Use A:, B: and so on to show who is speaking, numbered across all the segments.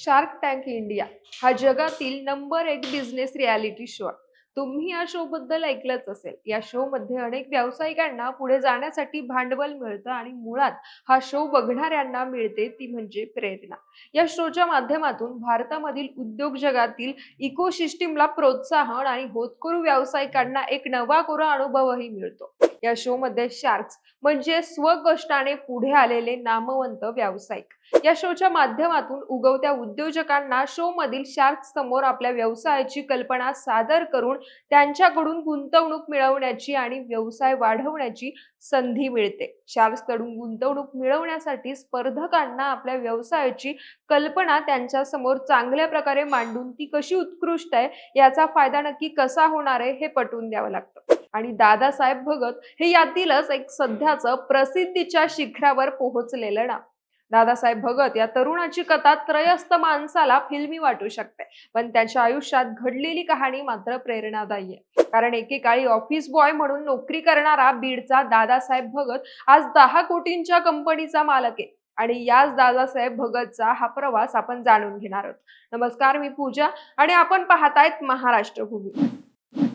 A: Shark tank India हा जगातील number एक बिझनेस रियालिटी शो आहे. तुम्ही या शो बद्दल ऐकलंच असेल. या शो मध्ये अनेक व्यावसायिकांना पुढे जाण्यासाठी भांडवल मिळतं आणि मुळात हा शो बघणाऱ्यांना मिळते ती म्हणजे प्रेरणा. या शोच्या माध्यमातून भारतामधील उद्योग जगातील इकोसिस्टीमला प्रोत्साहन आणि होतकरू व्यावसायिकांना एक नवा कोरा अनुभवही मिळतो. या शो मध्ये शार्क्स म्हणजे स्वकष्टाने पुढे आलेले नामवंत व्यावसायिक. या शोच्या माध्यमातून उगवत्या उद्योजकांना शो मधील शार्क समोर आपल्या व्यवसायाची कल्पना सादर करून त्यांच्याकडून गुंतवणूक मिळवण्याची आणि व्यवसाय वाढवण्याची संधी मिळते. शार्क्सकडून गुंतवणूक मिळवण्यासाठी स्पर्धकांना आपल्या व्यवसायाची कल्पना त्यांच्यासमोर चांगल्या प्रकारे मांडून ती कशी उत्कृष्ट आहे याचा फायदा नक्की कसा होणार आहे हे पटवून द्यावं लागतं. आणि दादासाहेब भगत हे यातीलच एक सध्याचं प्रसिद्धीच्या शिखरावर पोहोचलेलं नाव. दादासाहेब भगत या तरुणाची कथा त्रयस्थ माणसाला फिल्मी वाटू शकते. पण त्याच्या आयुष्यात घडलेली कहाणी मात्र प्रेरणादायी आहे. कारण एकेकाळी ऑफिस बॉय म्हणून नोकरी करणारा बीडचा दादासाहेब भगत आज दहा कोटींच्या कंपनीचा मालक आहे. आणि याच दादासाहेब भगतचा हा प्रवास आपण जाणून घेणार आहोत. नमस्कार मी पूजा. आणि आपण पाहतायत महाराष्ट्र भूमी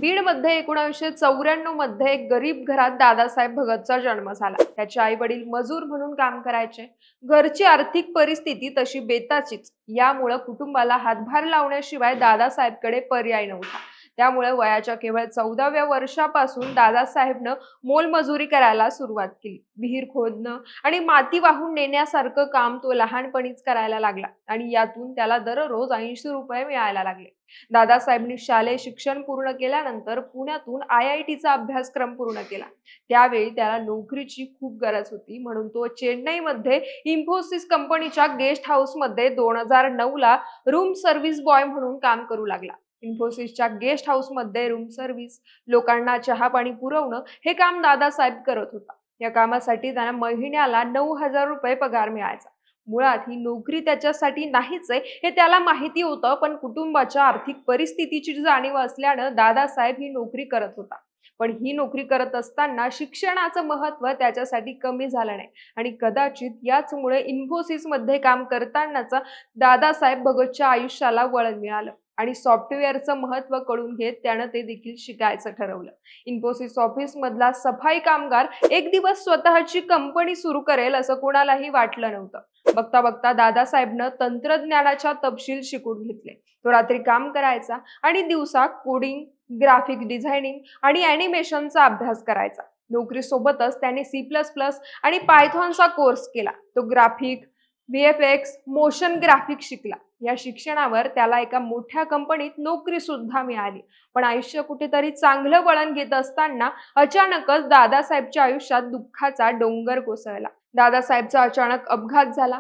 A: बीडमध्ये एकोणीसशे चौऱ्याण्णवमध्ये एक गरीब घरात दादासाहेब भगतचा जन्म झाला. त्याचे आई वडील मजूर म्हणून काम करायचे. घरची आर्थिक परिस्थिती तशी बेताचीच. यामुळं कुटुंबाला हातभार लावण्याशिवाय दादासाहेबकडे पर्याय नव्हता. त्यामुळे वयाच्या केवळ चौदाव्या वर्षापासून दादासाहेबनं मोलमजुरी करायला सुरुवात केली. विहीर खोदणं आणि माती वाहून नेण्यासारखं काम तो लहानपणीच करायला लागला आणि यातून त्याला दररोज ऐंशी रुपये मिळायला लागले. दादासाहेबनी शालेय शिक्षण पूर्ण केल्यानंतर पुण्यातून आय आय टीचा अभ्यासक्रम पूर्ण केला. त्यावेळी त्याला नोकरीची खूप गरज होती. म्हणून तो चेन्नईमध्ये इन्फोसिस कंपनीच्या गेस्ट हाऊसमध्ये दोन हजार नऊ ला रूम सर्व्हिस बॉय म्हणून काम करू लागला. इन्फोसिसच्या गेस्ट हाऊसमध्ये रूम सर्व्हिस लोकांना चहा पाणी पुरवणं हे काम दादासाहेब करत होता. या कामासाठी त्यांना महिन्याला नऊ हजार रुपये पगार मिळायचा. मुळात ही नोकरी त्याच्यासाठी नाहीच आहे हे त्याला माहिती होतं पण कुटुंबाच्या आर्थिक परिस्थितीची जाणीव असल्यानं दादासाहेब ही नोकरी करत होता. पण ही नोकरी करत असताना शिक्षणाचं महत्त्व त्याच्यासाठी कमी झालं नाही. आणि कदाचित याचमुळे इन्फोसिसमध्ये काम करतानाचा दादासाहेब भगतच्या आयुष्याला वळण मिळालं. आणि सॉफ्टवेअरचं महत्त्व कळून घेत त्यानं ते देखील शिकायचं ठरवलं. इन्फोसिस ऑफिस मधला सफाई कामगार एक दिवस स्वतःची कंपनी सुरू करेल असं कोणालाही वाटलं नव्हतं. बघता बघता दादासाहेबनं तंत्रज्ञानाच्या तपशील शिकून घेतले. तो रात्री काम करायचा आणि दिवसा कोडिंग ग्राफिक डिझायनिंग आणि अॅनिमेशनचा अभ्यास करायचा. नोकरीसोबतच त्याने सी प्लस प्लस आणि पायथॉनचा कोर्स केला. तो graphic V F X motion graphic शिकला. या शिक्षणावर त्याला एका मोठ्या कंपनीत नोकरी सुद्धा मिळाली. पण आयुष्य कुठेतरी चांगलं वळण घेत असताना अचानकच दादासाहेबच्या आयुष्यात दुःखाचा डोंगर कोसळला. दादासाहेबचा अचानक अपघात झाला.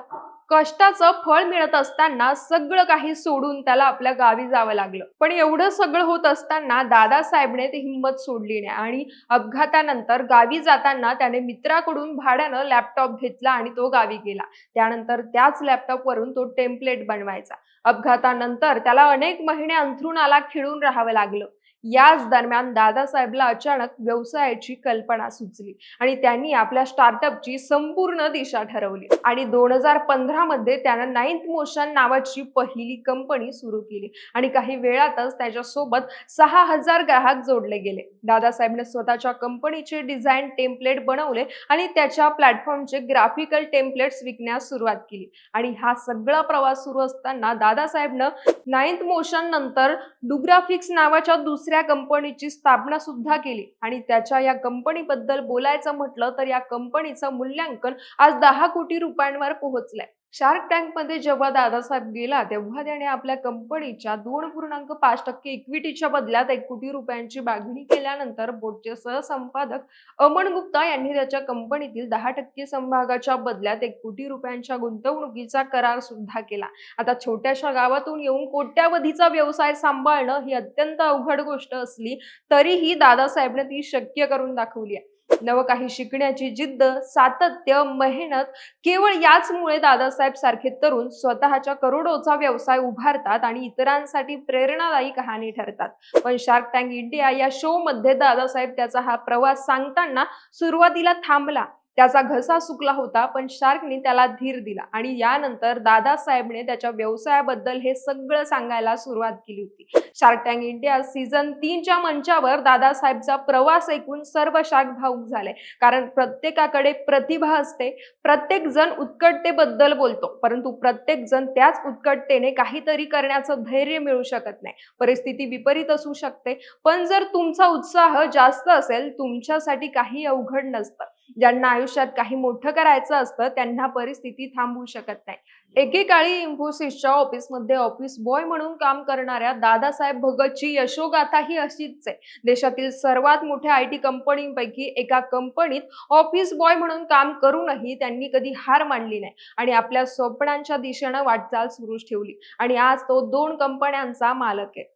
A: कष्टाचं फळ मिळत असताना सगळं काही सोडून त्याला आपल्या गावी जावं लागलं. पण एवढं सगळं होत असताना दादासाहेबने ते हिंमत सोडली नाही आणि अपघातानंतर गावी जाताना त्याने मित्राकडून भाड्यानं लॅपटॉप घेतला आणि तो गावी गेला. त्यानंतर त्याच लॅपटॉपवरून तो टेम्पलेट बनवायचा. अपघातानंतर त्याला अनेक महिने अंथरुणाला खिळून राहावं लागलं. याच दरम्यान दादासाहेबला अचानक व्यवसायाची कल्पना सुचली आणि त्यांनी आपल्या स्टार्टअपची संपूर्ण दिशा ठरवली. आणि दोन हजार पंधरा मध्ये त्यानं नाईन्थ मोशन नावाची पहिली कंपनी सुरू केली. आणि काही वेळातच त्याच्यासोबत सहा हजार ग्राहक जोडले गेले. दादासाहेबने स्वतःच्या कंपनीचे डिझाईन टेम्पलेट बनवले आणि त्याच्या प्लॅटफॉर्मचे ग्राफिकल टेम्पलेट्स विकण्यास सुरुवात केली. आणि हा सगळा प्रवास सुरू असताना दादासाहेबनं नाईन्थ मोशन नंतर डुग्राफिक्स नावाच्या दुसऱ्या कंपनीची स्थापना सुद्धा केली. आणि त्याच्या या कंपनीबद्दल बोलायचं म्हटलं तर या कंपनीचं मूल्यांकन आज दहा कोटी रुपयांवर पोहोचलंय. शार्क टँकमध्ये जेव्हा दादासाहेब गेला तेव्हा त्याने आपल्या कंपनीच्या दोन पूर्णांक पाच टक्के इक्विटीच्या बदल्यात एक कोटी रुपयांची मागणी केल्यानंतर बोर्डचे सहसंपादक अमन गुप्ता यांनी त्याच्या कंपनीतील दहा टक्के समभागाच्या बदल्यात एक कोटी रुपयांच्या गुंतवणुकीचा करार सुद्धा केला. आता छोट्याशा गावातून येऊन कोट्यावधीचा व्यवसाय सांभाळणं ही अत्यंत अवघड गोष्ट असली तरीही दादासाहेबने ती शक्य करून दाखवली आहे. नवं काही शिकण्याची जिद्द सातत्य मेहनत केवळ याचमुळे दादासाहेब सारखे तरुण स्वतःच्या करोडोचा व्यवसाय उभारतात आणि इतरांसाठी प्रेरणादायी कहाणी ठरतात. पण शार्क टँक इंडिया या शो मध्ये दादासाहेब त्याचा हा प्रवास सांगताना सुरुवातीला थांबला. त्याचा घसा सुकला होता पण शार्कने त्याला धीर दिला आणि यानंतर दादासाहेबने त्याच्या व्यवसायाबद्दल हे सगळं सांगायला सुरुवात केली होती. शार्क टँक इंडिया सीझन तीनच्या मंचावर दादासाहेबचा प्रवास ऐकून सर्व शार्क भाऊक झाले. कारण प्रत्येकाकडे प्रतिभा असते. प्रत्येक जण उत्कटतेबद्दल बोलतो. परंतु प्रत्येक जण त्याच उत्कटतेने काहीतरी करण्याचं धैर्य मिळू शकत नाही. परिस्थिती विपरीत असू शकते. पण जर तुमचा उत्साह जास्त असेल तुमच्यासाठी काही अवघड नसतं. ज्यांना आयुष्यात काही मोठं करायचं असतं त्यांना परिस्थिती थांबवू शकत नाही. एकेकाळी इन्फोसिसच्या ऑफिसमध्ये ऑफिस बॉय म्हणून काम करणाऱ्या दादासाहेब भगतची यशोगाथा ही अशीच आहे. देशातील सर्वात मोठ्या आय टी कंपनीपैकी एका कंपनीत ऑफिस बॉय म्हणून काम करूनही त्यांनी कधी हार मानली नाही आणि आपल्या स्वप्नांच्या दिशेनं वाटचाल सुरू ठेवली. आणि आज तो दोन कंपन्यांचा मालक आहे.